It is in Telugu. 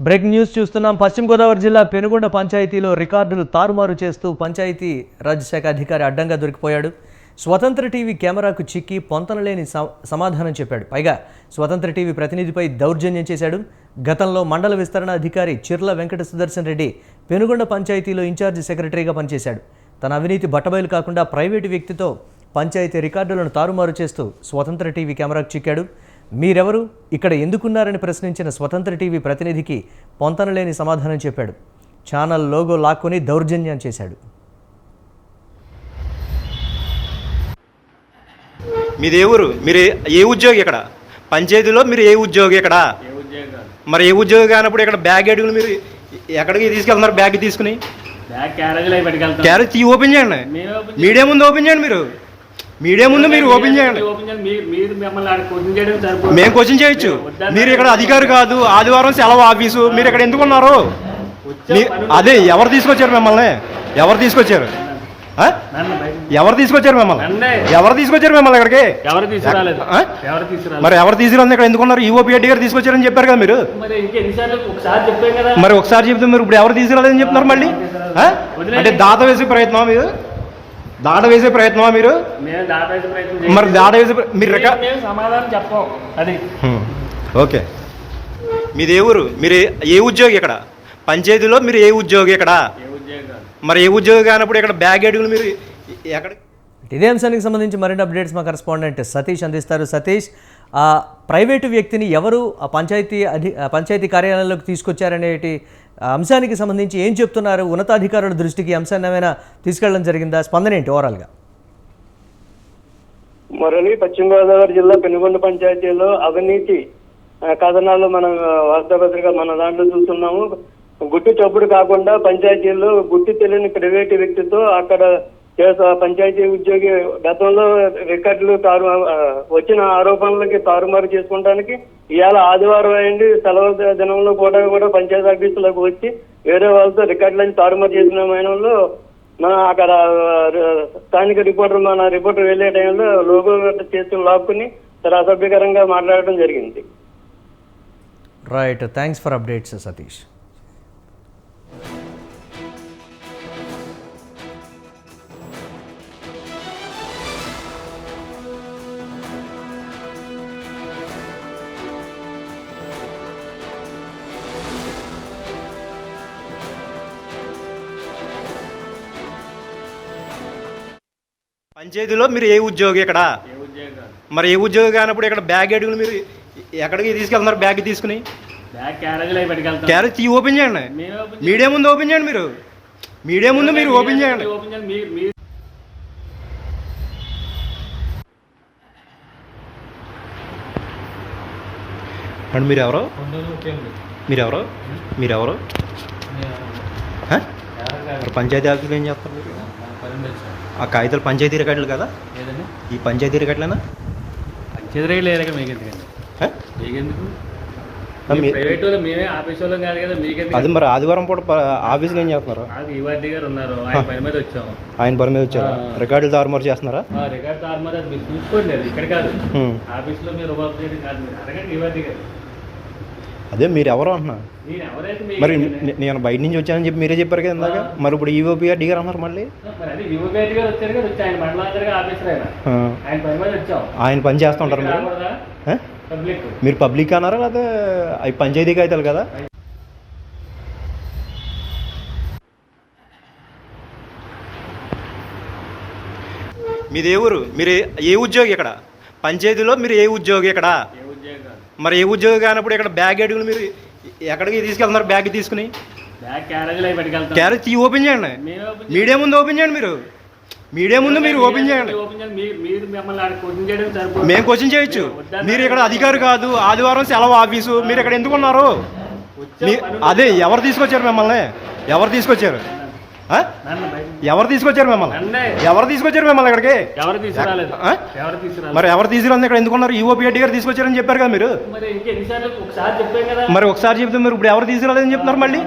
బ్రేక్ న్యూస్ చూస్తున్నాం. పశ్చిమ గోదావరి జిల్లా పెనుగొండ పంచాయతీలో రికార్డులు తారుమారు చేస్తూ పంచాయతీ రాజ్ శాఖ అధికారి అడ్డంగా దొరికిపోయాడు. స్వతంత్ర టీవీ కెమెరాకు చిక్కి పొంతనలేని స- సమాధానం చెప్పాడు. పైగా స్వతంత్ర టీవీ ప్రతినిధిపై దౌర్జన్యం చేశాడు. గతంలో మండల విస్తరణ అధికారి చిర్ల వెంకట సుదర్శన్ రెడ్డి పెనుగొండ పంచాయతీలో ఇన్ఛార్జి సెక్రటరీగా పనిచేశాడు. తన అవినీతి బట్టబయలు కాకుండా ప్రైవేటు వ్యక్తితో పంచాయతీ రికార్డులను తారుమారు చేస్తూ స్వతంత్ర టీవీ కెమెరాకు చిక్కాడు. మీరెవరు? ఇక్కడ ఎందుకున్నారని ప్రశ్నించిన స్వతంత్ర టీవీ ప్రతినిధికి పొంతనలేని సమాధానం చెప్పాడు. ఛానల్ లోగో లాక్కొని దౌర్జన్యం చేశాడు. మీది ఏ ఊరు? మీరు ఏ- ఉద్యోగి ఇక్కడ? పంచాయతీలో మీరు ఏ ఉద్యోగి ఇక్కడ? మరి ఏ ఉద్యోగి కానప్పుడు ఇక్కడ బ్యాగ్ అడుగులు మీరు ఎక్కడికి తీసుకెళ్తున్నారు బ్యాగ్ తీసుకుని? తీ ఓపెన్ చేయండి. మీడియా ముందు ఓపెన్ చేయండి మీరు. మీడియా ముందు మీరు ఓపెన్ చేయండి. మేము క్వశ్చన్ చేయొచ్చు. మీరు ఇక్కడ అధికారి కాదు ఆదివారం సెలవు ఆఫీసు. మీరు ఇక్కడ ఎందుకు ఉన్నారు? అదే ఎవరు తీసుకొచ్చారు మిమ్మల్ని? ఎవరు తీసుకొచ్చారు? ఎవరు తీసుకొచ్చారు మిమ్మల్ని. ఎవరు తీసుకొచ్చారు మిమ్మల్ని ఇక్కడికి? ఎవరు తీసుకురాలేదు? మరి ఎవరు తీసుకురంది ఇక్కడ ఎందుకున్నారు ఈఓపీఎడ్డి గారు తీసుకొచ్చారని చెప్పారు కదా మీరు. మరి ఒకసారి చెప్తే మీరు ఇప్పుడు ఎవరు తీసుకురాలేదని చెప్తున్నారు మళ్ళీ? అంటే దాట వేసే ప్రయత్నమా మీరు? దాట వేసే ప్రయత్నమా మీరు? మరి. దాట వేసే మీరు సమాధానం చెప్పం. అది. ఓకే. మీది ఏ ఊరు? మీరు ఏ- ఉద్యోగి ఇక్కడ పంచాయతీలో మీరు ఏ ఉద్యోగి ఇక్కడ మరి ఏ ఉద్యోగి కానప్పుడు ఇక్కడ బ్యాగ్ అడుగులు మీరు ఎక్కడ ఇదే అంశానికి సంబంధించి మరిన్ని అప్డేట్స్ మా కరెస్పాండెంట్ సతీష్ అందిస్తారు. సతీష్ ఆ ప్రైవేటు వ్యక్తిని ఎవరు ఆ పంచాయతీ అధి ఆ పంచాయతీ కార్యాలయంలోకి తీసుకొచ్చారనేటి అంశానికి సంబంధించి ఏం చెప్తున్నారు? ఉన్నతాధికారుల దృష్టికి అంశాన్ని ఏమైనా తీసుకెళ్ళడం జరిగిందా? స్పందన ఏంటి ఓవరాల్గా మురళి పశ్చిమ గోదావరి జిల్లా పెనుగొండ పంచాయతీలో అవినీతి కథనాలు మనం వార్తాపత్రిక మన దాంట్లో చూస్తున్నాము. గుట్టు చప్పుడు కాకుండా పంచాయతీల్లో గుట్టు తెలియని ప్రైవేటు వ్యక్తితో అక్కడ పంచాయతీ ఉద్యోగి గతంలో రికార్డులు తారు వచ్చిన ఆరోపణలకి తారుమారు చేసుకోవడానికి ఇవాళ ఆదివారం అయింది. సెలవు దినంలో కూడా కూడా పంచాయతీ ఆఫీసులోకి వచ్చి వేరే వాళ్ళతో రికార్డులని తారుమారు చేసిన మైనంలో మన అక్కడ స్థానిక రిపోర్టర్ మన రిపోర్టర్ వెళ్ళే టైంలో లోగో చేతులు లాక్కుని చాలా అసభ్యకరంగా మాట్లాడడం జరిగింది. Right thanks for updates Satish పంచాయతీలో మీరు ఏ ఉద్యోగి ఇక్కడ? మరి ఏ ఉద్యోగి కానప్పుడు ఇక్కడ బ్యాగ్ అడుగులు మీరు ఎక్కడికి తీసుకెళ్తున్నారు బ్యాగ్ తీసుకుని? తీ ఓపెన్ చేయండి. మీడియా ముందు ఓపెన్ చేయండి మీరు. మీడియా ముందు మీరు ఓపెన్ చేయండి. ఓపెన్ చేయండి. మీరు మీరు అండ్ మీరు ఎవరు మీరెవరు? మీరెవరు? మరి పంచాయతీ ఆఫీసులో ఏం చేస్తారు మీరు? ఆ కాగితాలు పంచాయతీ రికార్డులు కదా? ఏదండి? ఈ పంచాయతీ రికార్డులేనా పంచాయతీ? మీకెందుకు? ప్రైవేట్ వాళ్ళు మేమే ఆఫీస్ వాళ్ళం కాదు కదా మీకెందుకు? అది మరి ఆదివారం పూట ఆఫీసులో ఏం చేస్తున్నారు? నాకు ఈవార్డి గారు ఉన్నారు ఆయన పని మీద వచ్చాము. ఆయన పని మీద వచ్చారా? రికార్డులు తారుమారు చేస్తున్నారా? రికార్డ్ తారుమారు అది మీరు చూసుకోండి ఇక్కడ కాదు. హ్మ్. ఆఫీస్లో మీరు వర్క్ చేయడం కాదు మీరు అడగండి ఈవార్డి గారు. అదే మీరు ఎవరు అంటున్నా నేను ఎవరైతే మరి నేను బయట నుంచి వచ్చానని చెప్పి మీరే చెప్పారు కదా ఇందాక? మరి ఇప్పుడు ఈఓపీ గారు డిగారు అన్నారు మళ్ళీ? మరి అది యువపేట గారు వచ్చారు కదా వచ్చి ఆయన పని చేస్తుంటారు మీరు? మీరు పబ్లిక్ అన్నారా లేదా అవి పంచాయతీ కాగితాలు కదా? మీది ఏ ఊరు? మీరు ఏ- ఉద్యోగి ఇక్కడ? పంచాయతీలో మీరు ఏ ఉద్యోగి ఇక్కడ? మరి ఏ ఉద్యోగి కానప్పుడు ఇక్కడ బ్యాగ్ అడుగులు మీరు ఎక్కడికి తీసుకెళ్తున్నారు? బ్యాగ్ తీసుకుని? తీ ఓపెన్ చేయండి. మీడియా ముందు ఓపెన్ చేయండి మీరు. మీడియా ముందు మీరు ఓపెన్ చేయండి. మేము క్వశ్చన్ చేయొచ్చు. మీరు ఇక్కడ అధికారి కాదు. ఆదివారం సెలవు ఆఫీసు. మీరు ఇక్కడ ఎందుకు ఉన్నారు? వచ్చే మీ- పని అదే ఎవరు తీసుకొచ్చారు మిమ్మల్ని? ఎవరు తీసుకొచ్చారు? ఎవరు తీసుకొచ్చారు మిమ్మల్ని? ఎవరు తీసుకొచ్చారు మిమ్మల్ని ఇక్కడికి ఎవరు తీసుకురాలేదు. ఆ? ఎవరు తీసుకురాలేదు. మరి ఎవరు తీసుకురంది ఇక్కడ ఎందుకున్నారు ఈఓపీఎడ్డి గారు తీసుకొచ్చారని చెప్పారు కదా మీరు. మరి ఒకసారి చెప్తే మీరు ఇప్పుడు ఎవరు తీసుకురాలేదని చెప్తున్నారు మళ్ళీ?